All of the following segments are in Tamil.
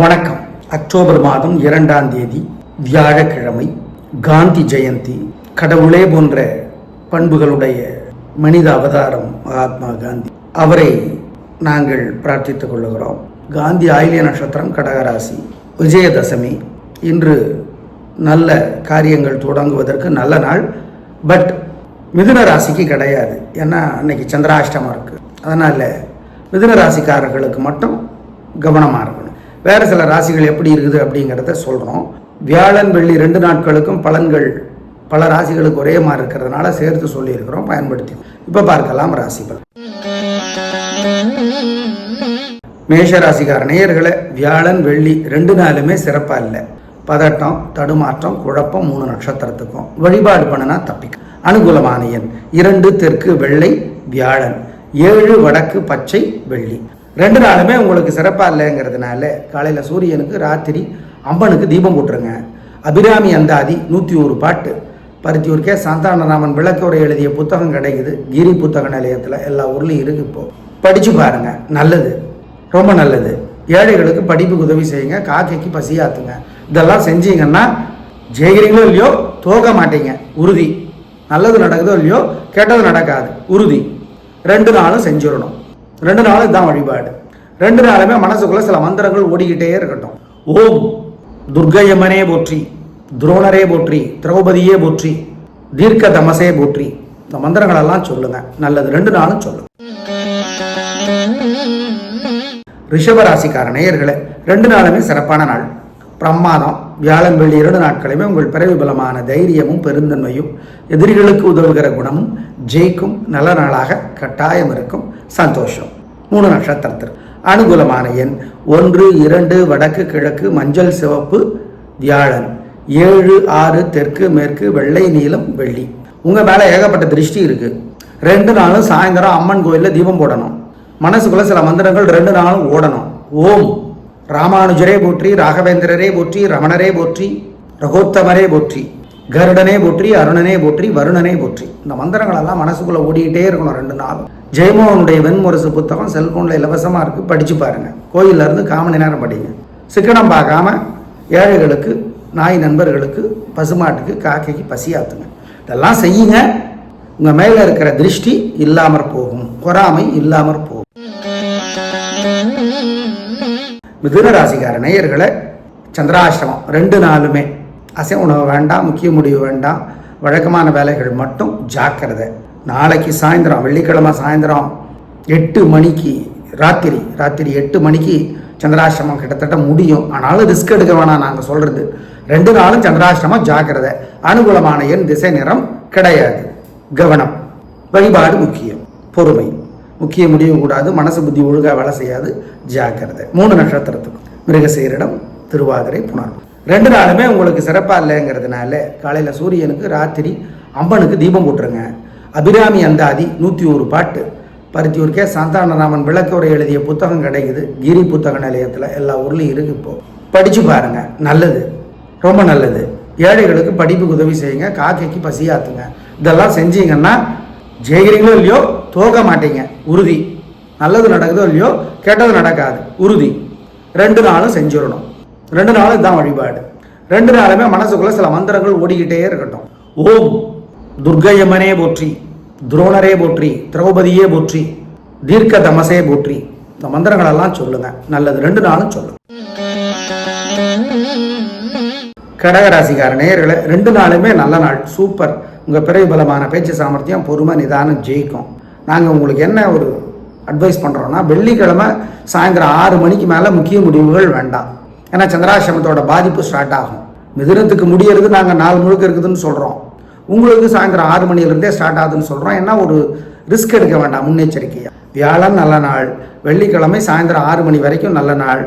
வணக்கம். அக்டோபர் மாதம் இரண்டாம் தேதி வியாழக்கிழமை காந்தி ஜெயந்தி. கடவுளே போன்ற பண்புகளுடைய மனித அவதாரம் மகாத்மா காந்தி. அவரை நாங்கள் பிரார்த்தித்துக் கொள்ளுகிறோம். காந்தி ஆயிலிய நட்சத்திரம் கடகராசி விஜயதசமி. இன்று நல்ல காரியங்கள் தொடங்குவதற்கு நல்ல நாள். பட் மிதுன ராசிக்கு கிடையாது. ஏன்னா அன்னைக்கு சந்திராஷ்டமம் இருக்குது அதனால் மிதுன ராசிக்காரர்களுக்கு மட்டும் கவனமாக இருக்கும் வேறு சில ராசிகள் எப்படி இருக்குது அப்படிங்கிறத சொல்கிறோம் வியாழன் வெள்ளி ரெண்டு நாட்களுக்கும் பலன்கள் பல ராசிகளுக்கு ஒரே மாதிரி இருக்கிறதுனால சேர்த்து சொல்லியிருக்கிறோம் பயன்படுத்தி. இப்போ பார்க்கலாம் ராசி பலன் மேஷ ராசிக்கார நேயர்களை வியாழன் வெள்ளி ரெண்டு நாளுமே சிறப்பாக இல்லை. பதட்டம் தடுமாற்றம் குழப்பம் மூணு நட்சத்திரத்துக்கும். வழிபாடு பண்ணினா தப்பிக்கும் அனுகூலமான எண் இரண்டு தெற்கு வெள்ளை வியாழன். ஏழு வடக்கு பச்சை வெள்ளி. ரெண்டு நாளுமே உங்களுக்கு சிறப்பாக இல்லைங்கிறதுனால காலையில் சூரியனுக்கு ராத்திரி அம்பனுக்கு தீபம் போட்டுருங்க. அபிராமி அந்தாதி நூற்றி ஒரு பாட்டு. பருத்தியூர் கே சந்தானராமன் விளக்கோரை எழுதிய புத்தகம் கிடைக்குது. கிரி புத்தக நிலையத்தில் எல்லா ஊர்லேயும் இருக்கு இப்போ. படித்து பாருங்க. நல்லது. ரொம்ப நல்லது. ஏழைகளுக்கு படிப்புக்கு உதவி செய்யுங்க. காக்கைக்கு பசியாத்துங்க. இதெல்லாம் செஞ்சீங்கன்னா ஜெயிக்கிறீங்களோ இல்லையோ தோக்க மாட்டீங்க. உறுதி. நல்லது நடக்குதோ இல்லையோ கெட்டது நடக்காது. உறுதி. ரெண்டு நாளும் செஞ்சிடணும். ரெண்டு நாளும் தான் வழிபாடு. ரெண்டு நாளுமே மனசுக்குள்ள சில மந்திரங்கள் ஓடிக்கிட்டே இருக்கட்டும். ஓம் துர்க்கையம்மனே போற்றி துரோணரே போற்றி திரௌபதியே போற்றி தீர்க்க தமசே போற்றி. இந்த மந்திரங்களெல்லாம் சொல்லுங்க. நல்லது. ரெண்டு நாளும் சொல்லுங்க. ரிஷபராசிக்கார நேயர்களே ரெண்டு நாளுமே சிறப்பான நாள். பிரமாதம். வியாழன் வெள்ளி இரண்டு நாட்களுமே உங்கள் பிறவி பலமான தைரியமும் பெருந்தன்மையும் எதிரிகளுக்கு உதவுகிற குணமும் ஜெயிக்கும் நல்ல நாளாக கட்டாயம் இருக்கும். சந்தோஷம். மூணு நட்சத்திரத்திற்கு அனுகூலமான எண் ஒன்று இரண்டு வடக்கு கிழக்கு மஞ்சள் சிவப்பு வியாழன். ஏழு ஆறு தெற்கு மேற்கு வெள்ளை நீளம் வெள்ளி. உங்கள் மேலே ஏகப்பட்ட திருஷ்டி இருக்குது ரெண்டு நாளும் சாயந்தரம் அம்மன் கோயிலில் தீபம் போடணும். மனசுக்குள்ளே சில மந்திரங்கள் ரெண்டு நாளும் ஓடணும். ஓம். ராமானுஜரே போற்றி ராகவேந்திரரே போற்றி ரமணரே போற்றி ரகோத்தமரே போற்றி கருடனே போற்றி அருணனே போற்றி வருணனே போற்றி. இந்த மந்திரங்கள் எல்லாம் மனசுக்குள்ள ஓடிக்கிட்டே இருக்கணும் ரெண்டு நாள். ஜெயமோகனுடைய வெண்முரசு புத்தகம் செல்போன்ல இலவசமா இருக்கு. படிச்சு பாருங்க. கோயில்ல இருந்து காமணி நேரம் படிங்க. சிக்கனம் பார்க்காம ஏழைகளுக்கு நாய் நண்பர்களுக்கு பசுமாட்டுக்கு காக்கைக்கு பசியாத்துங்க. இதெல்லாம் செய்யுங்க. உங்க மேல இருக்கிற திருஷ்டி இல்லாமற் போகும். பொறாமை இல்லாமற் போகும். மிதுன ராசிக்கார நேயர்களை சந்திராசிரமம் ரெண்டு நாளுமே. அசை உணவு வேண்டாம் முக்கிய முடிவு வேண்டாம். வழக்கமான வேலைகள் மட்டும் ஜாக்கிரதை. நாளைக்கு சாயந்தரம் வெள்ளிக்கிழமை சாயந்தரம் எட்டு மணிக்கு ராத்திரி ராத்திரி எட்டு மணிக்கு சந்திராசிரமம் கிட்டத்தட்ட முடியும். ஆனாலும் ரிஸ்க் எடுக்க வேணாம் நாங்கள் சொல்கிறது ரெண்டு நாளும் சந்திராசிரமம் ஜாக்கிரதை. அனுகூலமான எண் திசை நிறம் கிடையாது. கவனம். வழிபாடு முக்கியம். பொறுமை. முக்கிய முடிவு கூடாது மனசு புத்தி ஒழுங்காக வேலை செய்யாது ஜாக்கிரதை. மூணு நட்சத்திரத்துக்கும் மிருகசீரிடம் திருவாதிரை புணர்வு ரெண்டு நாளுமே உங்களுக்கு சிறப்பாக இல்லைங்கிறதுனால காலையில் சூரியனுக்கு ராத்திரி அம்பனுக்கு தீபம் போட்டுருங்க. அபிராமி அந்தாதி நூற்றி ஒரு பாட்டு. பருத்தி கே சந்தானராமன் விளக்கோரை எழுதிய புத்தகம் கிடைக்குது. கிரி புத்தக நிலையத்தில் எல்லா ஊர்லேயும் இருக்கு இப்போ. படித்து பாருங்கள் நல்லது. ரொம்ப நல்லது. ஏழைகளுக்கு படிப்புக்கு உதவி செய்யுங்க. காக்கைக்கு பசியாத்துங்க இதெல்லாம் செஞ்சீங்கன்னா ஜெயிக்கிறீங்களோ இல்லையோ தோக்க மாட்டீங்க. உறுதி. நல்லது நடக்குதோ இல்லையோ கெட்டது நடக்காது. உறுதி. ரெண்டு நாளும் செஞ்சிடணும். ரெண்டு நாளும் இதுதான் வழிபாடு. ரெண்டு நாளுமே மனசுக்குள்ள சில மந்திரங்கள் ஓடிக்கிட்டே இருக்கட்டும். ஓம். துர்க்கையம்மனே போற்றி. துரோணரே போற்றி. திரௌபதியே போற்றி. தீர்க்க தமசே போற்றி. இந்த மந்திரங்களெல்லாம் சொல்லுங்க. நல்லது. ரெண்டு நாளும் சொல்லுங்க. கடகராசிக்கார நேயர்களை ரெண்டு நாளுமே நல்ல நாள். சூப்பர். உங்கள் பிறகு பலமான பேச்சு சாமர்த்தியம் பொறுமை நிதானம் ஜெயிக்கும். நாங்கள் உங்களுக்கு என்ன ஒரு அட்வைஸ் பண்ணுறோன்னா வெள்ளிக்கிழமை சாயந்தரம் ஆறு மணிக்கு மேலே முக்கிய முடிவுகள் வேண்டாம். ஏன்னா சந்திராசிரமத்தோட பாதிப்பு ஸ்டார்ட் ஆகும். மிதுனத்துக்கு முடியறது நாங்கள் நாலு முழுக்க இருக்குதுன்னு சொல்கிறோம் உங்களுக்கு சாயந்தரம் ஆறு மணிலேருந்தே ஸ்டார்ட் ஆகுதுன்னு சொல்கிறோம் ஏன்னா ஒரு ரிஸ்க் எடுக்க வேண்டாம் முன்னெச்சரிக்கையாக வியாழன் நல்ல நாள். வெள்ளிக்கிழமை சாயந்தரம் ஆறு மணி வரைக்கும் நல்ல நாள்.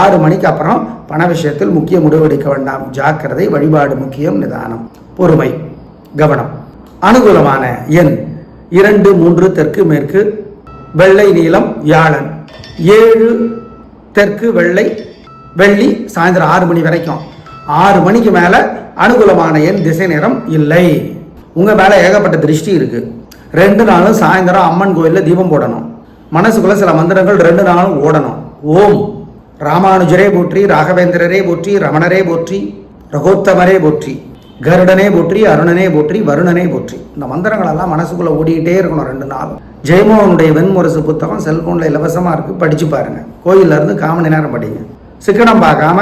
ஆறு மணிக்கு அப்புறம் பண விஷயத்தில் முக்கிய முடிவெடுக்க வேண்டாம். ஜாக்கிரதை வழிபாடு முக்கியம் நிதானம் பொறுமை. கவனம். அனுகூலமான எண் இரண்டு மூன்று தெற்கு மேற்கு வெள்ளை நீளம் வியாழன் ஏழு தெற்கு வெள்ளை வெள்ளி சாயந்தரம் ஆறு மணி வரைக்கும். ஆறு மணிக்கு மேலே அனுகூலமான எண் திசை நேரம் இல்லை. உங்கள் மேலே ஏகப்பட்ட திருஷ்டி இருக்குது ரெண்டு நாளும் சாயந்தரம் அம்மன் கோயிலில் தீபம் போடணும். மனசுக்குள்ள சில மந்திரங்கள் ரெண்டு நாளும் ஓடணும். ஓம். ராமானுஜரே போற்றி ராகவேந்திரரே போற்றி ரமணரே போற்றி ரகோத்தமரே போற்றி. கருடனே போற்றி அருணனே போற்றி வருணனே போற்றி. இந்த மந்திரங்களெல்லாம் மனசுக்குள்ளே ஓடிக்கிட்டே இருக்கணும் ரெண்டு நாளும். ஜெயமோகனுடைய வெண்முரசு புத்தகம் செல்ஃபோனில் இலவசமாக இருக்குது படித்து பாருங்கள் கோயில்ல இருந்து காமணி நேரம் படிங்க. சிக்கனம் பார்க்காம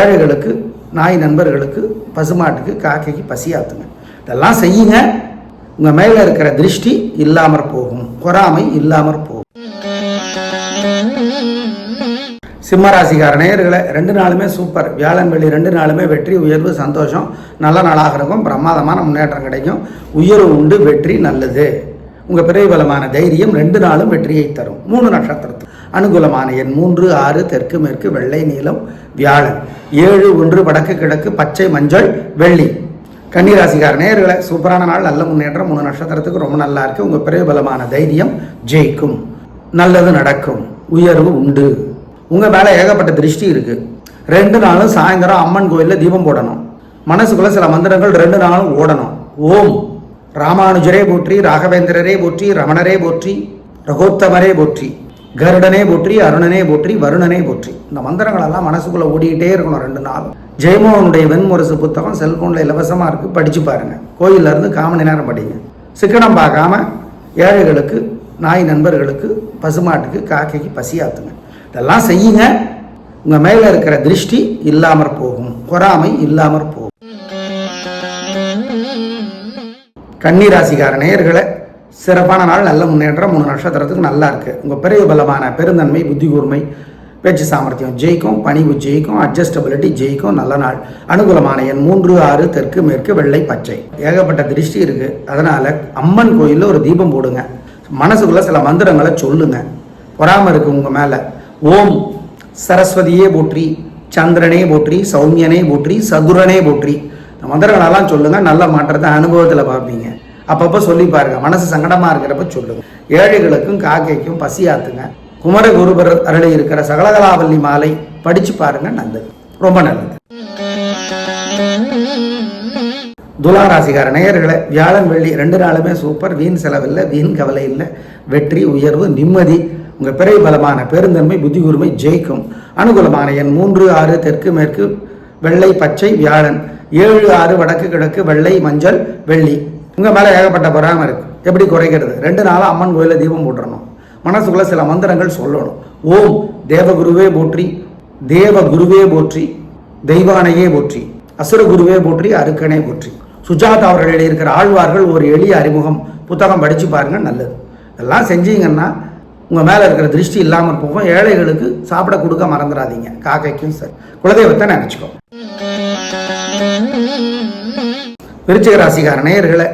ஏழைகளுக்கு நாய் நண்பர்களுக்கு பசுமாட்டுக்கு காக்கைக்கு பசியாத்துங்க இதெல்லாம் செய்யுங்க. உங்கள் மேலே இருக்கிற திருஷ்டி இல்லாமற் போகும். பொறாமை இல்லாமற் போகும். சிம்மராசிக்கார நேயர்களை ரெண்டு நாளுமே சூப்பர் வியாழன் வெள்ளி ரெண்டு நாளுமே வெற்றி உயர்வு சந்தோஷம். நல்ல நாளாக இருக்கும். பிரமாதமான முன்னேற்றம் கிடைக்கும். உயர்வு உண்டு வெற்றி நல்லது. உங்கள் பிறவிபலமான தைரியம் ரெண்டு நாளும் வெற்றியை தரும். மூணு நட்சத்திரத்து. அனுகூலமான எண் மூன்று ஆறு தெற்கு மேற்கு வெள்ளை நீளம் வியாழன். ஏழு ஒன்று வடக்கு கிழக்கு பச்சை மஞ்சள் வெள்ளி. கன்னிராசிக்கார நேர்களை சூப்பரான நாள் நல்ல முன்னேற்றம். மூணு நட்சத்திரத்துக்கு ரொம்ப நல்லா இருக்கு. உங்கள் பிறவிபலமான தைரியம் ஜெயிக்கும். நல்லது நடக்கும். உயர்வு உண்டு. உங்கள் மேலே ஏகப்பட்ட திருஷ்டி இருக்குது ரெண்டு நாளும் சாயந்தரம் அம்மன் கோயிலில் தீபம் போடணும். மனசுக்குள்ள சில மந்திரங்கள் ரெண்டு நாளும் ஓடணும். ஓம். ராமானுஜரே போற்றி ராகவேந்திரரே போற்றி ரமணரே போற்றி ரகோத்தமரே போற்றி கருடனே போற்றி அருணனே போற்றி வருணனே போற்றி. இந்த மந்திரங்களெல்லாம் மனசுக்குள்ளே ஓடிக்கிட்டே இருக்கணும் ரெண்டு நாள் ஜெயமோகனுடைய வெண்முரசு புத்தகம் செல்ஃபோனில் இலவசமாக இருக்குது படித்து பாருங்கள் கோயிலில் இருந்து காமணி நேரம் படிங்க. சிக்கனம் பார்க்காம ஏழைகளுக்கு நாய் நண்பர்களுக்கு பசுமாட்டுக்கு காக்கைக்கு பசியாத்துங்க இதெல்லாம் செய்யுங்க. உங்கள் மேலே இருக்கிற திருஷ்டி இல்லாமற் போகும். பொறாமை இல்லாமற் போகும். கன்னிராசிக்கார நேயர்களை சிறப்பான நாள் நல்ல முன்னேற்றம் மூணு நட்சத்திரத்துக்கு நல்லா இருக்குது உங்கள் பெரிய பலமான பெருந்தன்மை புத்தி கூர்மை பேச்சு சாமர்த்தியம் ஜெயிக்கும் பணிவு ஜெயிக்கும் அட்ஜஸ்டபிலிட்டி ஜெயிக்கும் நல்ல நாள். அனுகூலமான எண் மூன்று ஆறு தெற்கு மேற்கு வெள்ளை பச்சை. ஏகப்பட்ட திருஷ்டி இருக்குது அதனால் அம்மன் கோயிலில் ஒரு தீபம் போடுங்க. மனசுக்குள்ளே சில மந்திரங்களை சொல்லுங்க. பொறாமல் இருக்குது உங்கள் மேலே. ஓம் சரஸ்வதியே போற்றி சந்திரனே போற்றி சௌமியனே போற்றி சதுரனே போற்றி. மந்திரங்களெல்லாம் சொல்லுங்க நல்ல மாற்றத்தை அனுபவத்தில் பார்ப்பீங்க. அப்பப்போ சொல்லி பாருங்க மனசு சங்கடமா இருக்கிறப்ப சொல்லுங்க. ஏழைகளுக்கும் காக்கைக்கும் பசியாத்துங்க. குமர குருபர் அருளை இருக்கிற சகலகலாவல்லி மாலை படிச்சு பாருங்க நல்லது. ரொம்ப நல்லது. துலா நேயர்களை வியாழன் வெள்ளி ரெண்டு நாளுமே சூப்பர். வீண் செலவில்லை வீண் கவலை இல்லை. வெற்றி உயர்வு நிம்மதி உங்கள் பிறை பலமான பெருந்தன்மை புத்திகூர்மை ஜெயிக்கும். அனுகூலமான எண் மூன்று ஆறு தெற்கு மேற்கு வெள்ளை பச்சை வியாழன். ஏழு ஆறு வடக்கு கிழக்கு வெள்ளை மஞ்சள் வெள்ளி. உங்கள் மேலே ஏகப்பட்ட பொறாமல் இருக்கு. எப்படி குறைக்கிறது? ரெண்டு நாளாக அம்மன் கோயிலில் தீபம் போட்டுறணும். மனசுக்குள்ள சில மந்திரங்கள் சொல்லணும். ஓம் தேவகுருவே போற்றி தேவ குருவே போற்றி தெய்வானையே போற்றி அசுர குருவே போற்றி அருக்கனே போற்றி. சுஜாதா அவர்கள் எழுதியிருக்கிற ஆழ்வார்கள் ஒரு எளிய அறிமுகம். புத்தகம் படித்து பாருங்கள் நல்லது. இதெல்லாம் செஞ்சீங்கன்னா உங்கள் மேலே இருக்கிற திருஷ்டி இல்லாமல் போகும். ஏழைகளுக்கு சாப்பிட கொடுக்க மறந்துடாதீங்க காக்கைக்கும் சரி. குலதெய்வத்தை நினச்சிக்கோ. விருச்சிக ராசிக்கார நேயர்களை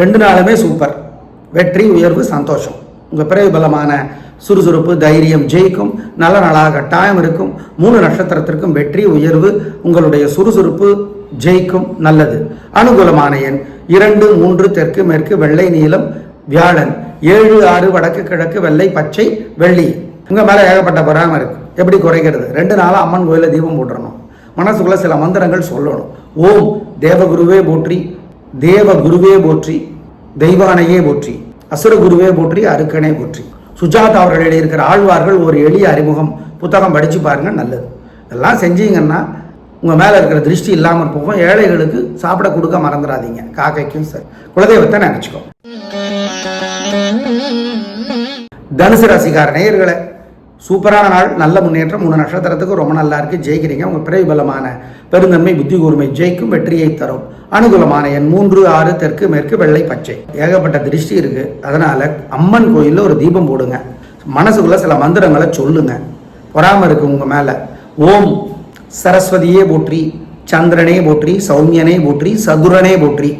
ரெண்டு நாளுமே சூப்பர். வெற்றி உயர்வு சந்தோஷம். உங்கள் பிறகு பலமான சுறுசுறுப்பு தைரியம் ஜெயிக்கும். நல்ல நாளாக கட்டாயம் இருக்கும். மூணு நட்சத்திரத்திற்கும் வெற்றி உயர்வு உங்களுடைய சுறுசுறுப்பு ஜெயிக்கும். நல்லது. அனுகூலமான எண் இரண்டு மூன்று தெற்கு மேற்கு வெள்ளை நீளம் வியாழன். ஏழு ஆறு வடக்கு கிழக்கு வெள்ளை பச்சை வெள்ளி. உங்கள் மேலே ஏகப்பட்ட பொறாம இருக்கு. எப்படி குறைக்கிறது? ரெண்டு நாளாக அம்மன் கோயிலில் தீபம் போட்டுறணும். மனசுக்குள்ள சில மந்திரங்கள் சொல்லணும். ஓம் தேவகுருவே போற்றி தேவ குருவே போற்றி தெய்வானையே போற்றி அசுர குருவே போற்றி அருக்கனே போற்றி. சுஜாதா அவர்கள் இருக்கிற ஆழ்வார்கள் ஒரு எளிய அறிமுகம். புத்தகம் படித்து பாருங்க நல்லது. இதெல்லாம் செஞ்சீங்கன்னா உங்கள் மேலே இருக்கிற திருஷ்டி இல்லாமல் போகும். ஏழைகளுக்கு சாப்பிட கொடுக்க மறந்துடாதீங்க. காக்கைக்கும் சரி. குலதெய்வத்தை நினச்சிக்கோ. தனுசு ராசிக்கார நேயர்களை சூப்பரான நாள் நல்ல முன்னேற்றம் மூணு நட்சத்திரத்துக்கு ரொம்ப நல்லா இருக்குது ஜெயிக்கிறீங்க. உங்கள் பிரைபலமான பலமான பெருந்தன்மை புத்தி கூர்மை ஜெயிக்கும் வெற்றியை தரும். அனுகூலமான எண் மூன்று ஆறு தெற்கு மேற்கு வெள்ளை பச்சை. ஏகப்பட்ட திருஷ்டி இருக்குது அதனால் அம்மன் கோயிலில் ஒரு தீபம் போடுங்க. மனசுக்குள்ள சில மந்திரங்களை சொல்லுங்க. பொறாமல் இருக்கு உங்கள் மேலே. ஓம் சரஸ்வதியே போற்றி சந்திரனே போற்றி சௌமியனே போற்றி சதுரனே போற்றி.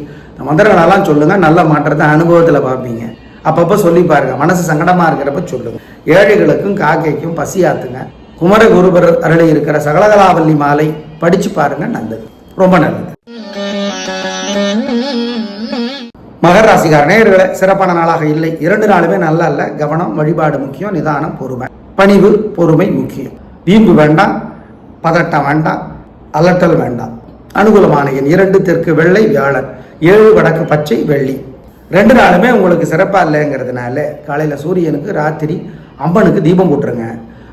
மந்திரங்களெல்லாம் சொல்லுங்கள் நல்ல மாற்றத்தை அனுபவத்தில் பார்ப்பீங்க. அப்பப்போ சொல்லி பாருங்க. மனசு சங்கடமா இருக்கிறப்ப சொல்லுங்க. ஏழைகளுக்கும் காக்கைக்கும் பசியாத்துங்க. குமர குருபர் இருக்கிற சகலகலாவல்லி மாலை படிச்சு பாருங்க நல்லது. ரொம்ப நல்லது. மகர ராசிகார நேர்களை சிறப்பான நாளாக இல்லை. இரண்டு நாளுமே நல்லா அல்ல கவனம் வழிபாடு முக்கியம் நிதானம் பொறுமை. பணிவு பொறுமை முக்கியம். வீம்பு வேண்டாம் பதட்டம் வேண்டாம் அலட்டல் வேண்டாம். அனுகூலமான எண் இரண்டு தெற்கு வெள்ளை வியாழன். ஏழு வடக்கு பச்சை வெள்ளி. ரெண்டு நாளுமே உங்களுக்கு சிறப்பாக இல்லைங்கிறதுனால காலையில் சூரியனுக்கு ராத்திரி அம்மனுக்கு தீபம் போட்டுருங்க.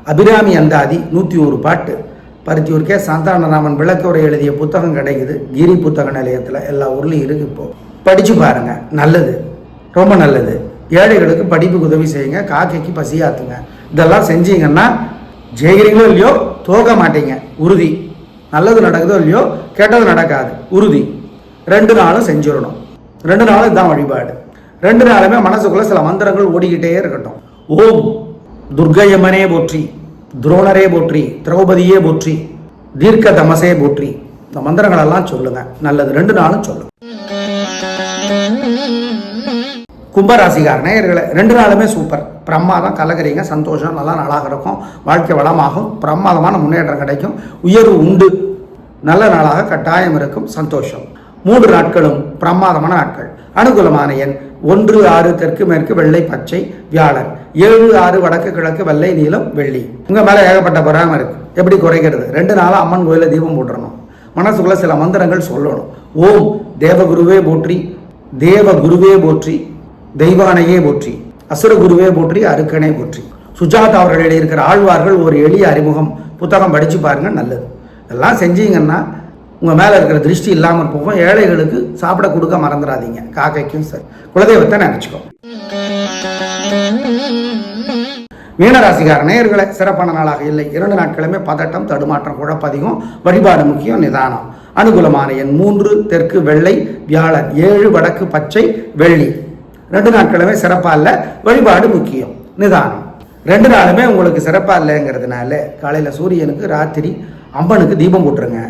அபிராமி அந்தாதி நூற்றி ஒரு பாட்டு. பருத்தியூருக்கே சந்தானராமன் விளக்குரை எழுதிய புத்தகம் கிடைக்குது. கிரி புத்தக நிலையத்தில் எல்லா ஊர்லேயும் இருக்கு இப்போ. படித்து பாருங்க. நல்லது. ரொம்ப நல்லது. ஏழைகளுக்கு படிப்புக்கு உதவி செய்யுங்க. காக்கைக்கு பசியாத்துங்க. இதெல்லாம் செஞ்சீங்கன்னா ஜெயிக்கிறீங்களோ இல்லையோ தோக்க மாட்டீங்க. உறுதி. நல்லது நடக்குதோ இல்லையோ கெட்டது நடக்காது. உறுதி. ரெண்டு நாளும் செஞ்சிடணும். ரெண்டு நாளும் இதுதான் வழிபாடு. ரெண்டு நாளுமே மனசுக்குள்ள சில மந்திரங்கள் ஓடிக்கிட்டே இருக்கட்டும். ஓம் துர்க்கையம்மனே போற்றி துரோணரே போற்றி திரௌபதியே போற்றி தீர்க்க தமசே போற்றி. இந்த மந்திரங்கள் எல்லாம் சொல்லுங்க. நல்லது ரெண்டு நாளும் சொல்லுங்க. கும்பராசிகார நேயர்களை ரெண்டு நாளுமே சூப்பர். பிரமாதம் கலகிறீங்க சந்தோஷம் நல்லா நாளாக இருக்கும். வாழ்க்கை வளமாகும். பிரமாதமான முன்னேற்றம் கிடைக்கும். உயர்வு உண்டு. நல்ல நாளாக கட்டாயம் இருக்கும். சந்தோஷம். மூன்று நாட்களும் பிரமாதமான நாட்கள். அனுகூலமான எண் ஒன்று ஆறு தெற்கு மேற்கு வெள்ளை பச்சை வியாழன். ஏழு ஆறு வடக்கு கிழக்கு வெள்ளை நீளம் வெள்ளி. உங்க மேல ஏகப்பட்ட பொறாம இருக்கு. எப்படி குறைக்கிறது? ரெண்டு நாளா அம்மன் கோயில தீபம் போட்டுறணும். மனசுக்குள்ள சில மந்திரங்கள் சொல்லணும். ஓம் தேவகுருவே போற்றி தேவ குருவே போற்றி தெய்வானையே போற்றி அசுர குருவே போற்றி அருக்கனே போற்றி. சுஜாதா அவர்கள் எழுதியிருக்கிற ஆழ்வார்கள் ஒரு எளிய அறிமுகம். புத்தகம் படிச்சு பாருங்க நல்லது. இதெல்லாம் செஞ்சீங்கன்னா உங்கள் மேலே இருக்கிற திருஷ்டி இல்லாமல் போகும். ஏழைகளுக்கு சாப்பிட கொடுக்க மறந்துடாதீங்க காக்கைக்கும் சரி. குலதெய்வத்தை நினச்சிக்கோ. மீனராசிகார நேயர்களை சிறப்பான நாளாக இல்லை. இரண்டு நாட்களுமே பதட்டம் தடுமாற்றம் குழப்பதிகம் வழிபாடு முக்கியம் நிதானம். அனுகூலமான எண் மூன்று தெற்கு வெள்ளை வியாழன் ஏழு வடக்கு பச்சை வெள்ளி. ரெண்டு நாட்களுமே சிறப்பாக இல்லை வழிபாடு முக்கியம் நிதானம். ரெண்டு நாளுமே உங்களுக்கு சிறப்பாக இல்லைங்கிறதுனால காலையில் சூரியனுக்கு ராத்திரி அம்பனுக்கு தீபம் போட்டுருங்க.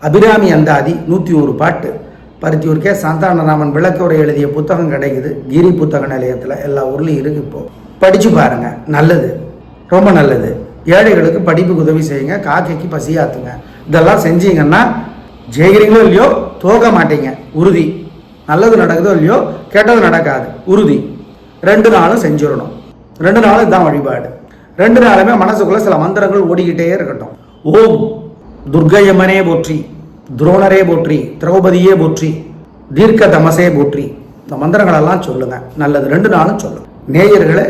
அபிராமி அந்தாதி நூற்றி ஒரு பாட்டு. பருத்தியூர் கே சந்தானராமன் விளக்குரை எழுதிய புத்தகம் கிடைக்குது. கிரி புத்தக நிலையத்தில் எல்லா ஊர்லேயும் இருக்கு இப்போ. படித்து பாருங்க. நல்லது. ரொம்ப நல்லது. ஏழைகளுக்கு படிப்புக்கு உதவி செய்யுங்க. காக்கைக்கு பசியாத்துங்க இதெல்லாம் செஞ்சீங்கன்னா ஜெயிக்கிறீங்களோ இல்லையோ தோக்க மாட்டீங்க. உறுதி. நல்லது நடக்குதோ இல்லையோ கெட்டது நடக்காது. உறுதி. ரெண்டு நாளும் செஞ்சிடணும். ரெண்டு நாளும் இதுதான் வழிபாடு. ரெண்டு நாளுமே மனசுக்குள்ளே சில மந்திரங்கள் ஓடிக்கிட்டே இருக்கட்டும். ஓம். துர்க்கையம்மனே போற்றி துரோணரே போற்றி திரௌபதியே போற்றி தீர்க்க தமசே போற்றி. இந்த மந்திரங்களெல்லாம் சொல்லுங்கள் நல்லது ரெண்டு நாளும் சொல்லுங்க நேயர்களை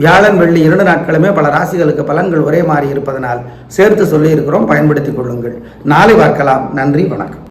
வியாழன் வெள்ளி இரண்டு நாட்களுமே பல ராசிகளுக்கு பலன்கள் ஒரே மாறி இருப்பதனால் சேர்த்து சொல்லியிருக்கிறோம். பயன்படுத்திக் கொள்ளுங்கள். நாளை பார்க்கலாம். நன்றி வணக்கம்.